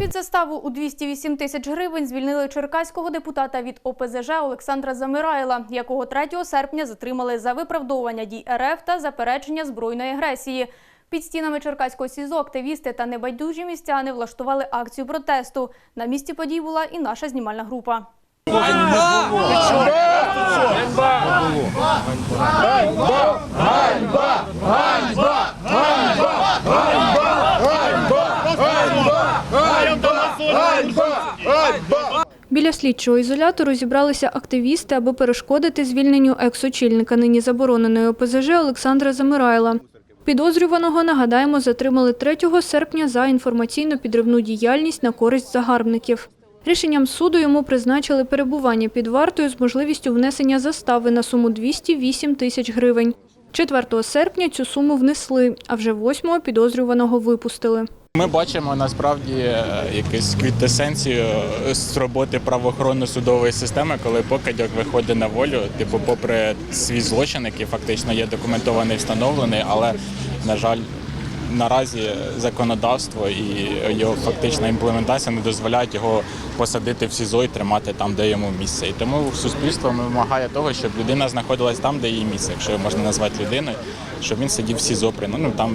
Під заставу у 208 тисяч гривень звільнили черкаського депутата від ОПЗЖ Олександра Замирайла, якого 3 серпня затримали за виправдовування дій РФ та заперечення збройної агресії. Під стінами Черкаського СІЗО активісти та небайдужі містяни влаштували акцію протесту. На місці подій була і наша знімальна група. Біля слідчого ізолятору зібралися активісти, аби перешкодити звільненню екс-очільника нині забороненої ОПЗЖ Олександра Замирайла. Підозрюваного, нагадаємо, затримали 3 серпня за інформаційно-підривну діяльність на користь загарбників. Рішенням суду йому призначили перебування під вартою з можливістю внесення застави на суму 208 тисяч гривень. 4 серпня цю суму внесли, а вже 8-го підозрюваного випустили. Ми бачимо насправді е, якусь квітесенцію з роботи правоохоронно-судової системи, коли покидьок виходить на волю, типу, попри свій злочин, який фактично є документований, встановлений, але на жаль. Наразі законодавство і його фактична імплементація не дозволяють його посадити в СІЗО і тримати там, де йому місце. І тому суспільство вимагає того, щоб людина знаходилась там, де її місце, якщо можна назвати людиною, щоб він сидів в СІЗО, ну там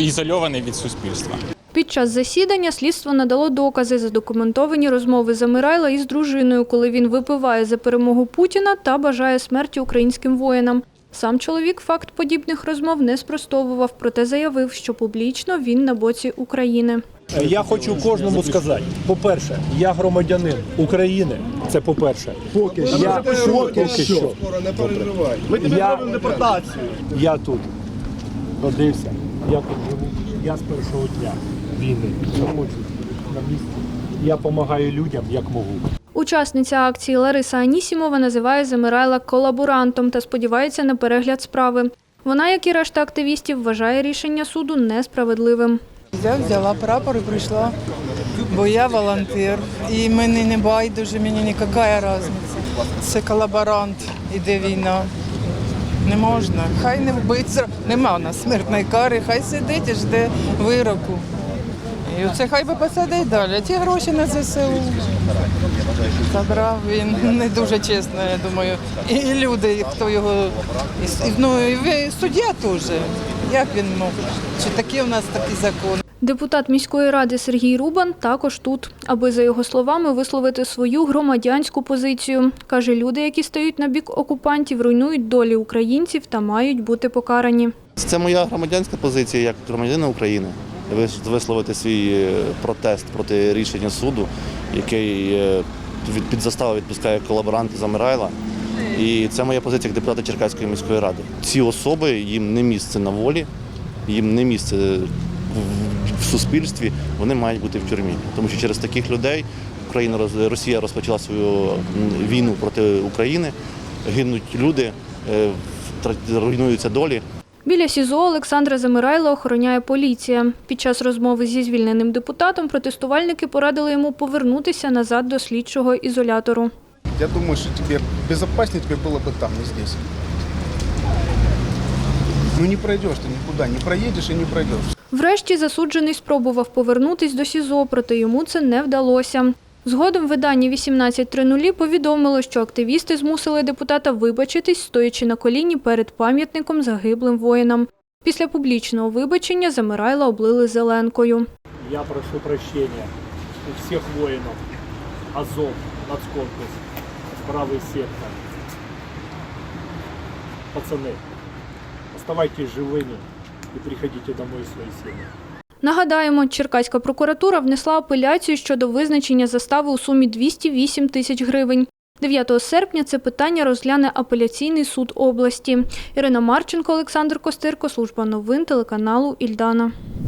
ізольований від суспільства. Під час засідання слідство надало докази, задокументовані розмови Замирайла із дружиною, коли він випиває за перемогу Путіна та бажає смерті українським воїнам. Сам чоловік факт подібних розмов не спростовував, проте заявив, що публічно він на боці України. Я хочу кожному сказати: по-перше, я громадянин України. Це по-перше. Поки що. Я, поки що. не переживай. Ми тебе я, депортацію. Я тут родився, я тут живу. Я з першого дня війни знаходжусь на місці. Я допомагаю людям як можу. Учасниця акції Лариса Анісімова називає Замирайла колаборантом та сподівається на перегляд справи. Вона, як і решта активістів, вважає рішення суду несправедливим. Я взяла прапор і прийшла, бо я волонтер. І мені не байдуже, мені ніяка різниця. Це колаборант, іде війна. Не можна. Хай не вбиться, нема у нас смертної кари, хай сидить і жде вироку. І оце хай би посадить далі. Ті гроші на ЗСУ забрав він не дуже чесно, я думаю. І, люди, хто його. Ну, і суддя теж. Як він мог? Чи такі у нас такі закони? Депутат міської ради Сергій Рубан також тут, аби, за його словами, висловити свою громадянську позицію. Каже, люди, які стають на бік окупантів, руйнують долі українців та мають бути покарані. Це моя громадянська позиція як громадянина України. вис- Висловити свій е, протест проти рішення суду, який е, від під заставу відпускає колаборанта Замирайла. І це моя позиція як депутата Черкаської міської ради. Ці особи їм не місце на волі, їм не місце в- суспільстві, вони мають бути в тюрмі. Тому що через таких людей Україна Росія розпочала свою війну проти України, гинуть люди, е, руйнуються долі. Біля СІЗО Олександра Замирайла охороняє поліція. Під час розмови зі звільненим депутатом протестувальники порадили йому повернутися назад до слідчого ізолятору. Я думаю, что тебе безопаснее тебе было бы там, не здесь. Ну не пройдешь ты никуда, не проедешь и не пройдешь. Врешті засуджений спробував повернутись до СІЗО, проте йому це не вдалося. Згодом видання 18.00 повідомило, що активісти змусили депутата вибачитись, стоячи на коліні перед пам'ятником загиблим воїнам. Після публічного вибачення Замирайла облили зеленкою. Я прошу прощения у всех воинов. Азов, нацкорпус, правый сектор. Пацаны, оставайтесь живыми и приходите домой в свои семьи. Нагадаємо, Черкаська прокуратура внесла апеляцію щодо визначення застави у сумі 208 тисяч гривень. 9 серпня це питання розгляне апеляційний суд області. Ірина Марченко, Олександр Костирко, служба новин телеканалу Ільдана.